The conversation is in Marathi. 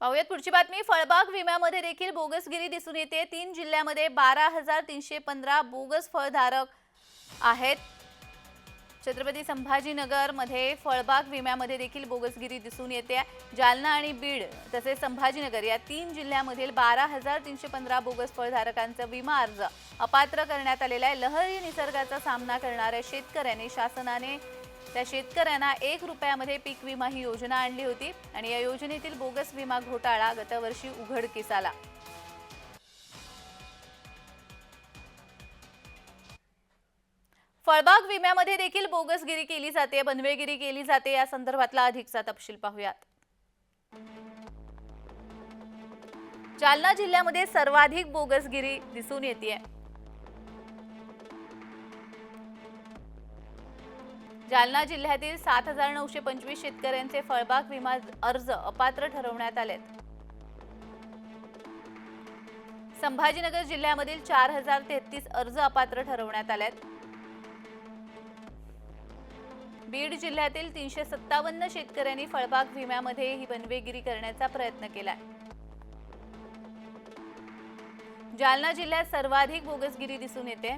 पाहूयात पुढची बातमी. फळबाग विम्यामध्ये देखील बोगसगिरी दिसून येते. तीन जिल्ह्यामध्ये बारा हजार तीनशे पंधरा बोगस फळधारक आहेत. छत्रपती संभाजीनगरमध्ये फळबाग विम्यामध्ये देखील बोगसगिरी दिसून येते. जालना आणि बीड तसेच संभाजीनगर या तीन जिल्ह्यामधील बारा हजार तीनशे पंधरा बोगस फळधारकांचा विमा अर्ज अपात्र करण्यात आलेला आहे. लहरी निसर्गाचा सामना करणाऱ्या शेतकऱ्यांनी शासनाने त्या शेतकऱ्यांना एक रुपयामध्ये पीक विमा ही योजना आणली होती आणि या योजनेतील बोगस विमा घोटाळा गतवर्षी उघडकीस आला फळबाग विम्यामध्ये देखील बोगसगिरी केली जाते बनवेगिरी केली जाते या संदर्भातला अधिकचा तपशील पाहूयात. जालना जिल्ह्यामध्ये सर्वाधिक बोगसगिरी दिसून येते जालना जिल्ह्यातील सात हजार नऊशे पंचवीस शेतकऱ्यांचे फळबाग विमा अर्ज अपात्र ठरवण्यात आलेत. संभाजीनगर जिल्ह्यामधील चार हजार तेहतीस अर्ज अपात्र ठरवण्यात आलेत. बीड जिल्ह्यातील तीनशे सत्तावन्न शेतकऱ्यांनी फळबाग विम्यामध्ये ही बनवेगिरी करण्याचा प्रयत्न केलाय. जालना जिल्ह्यात सर्वाधिक बोगसगिरी दिसून येते.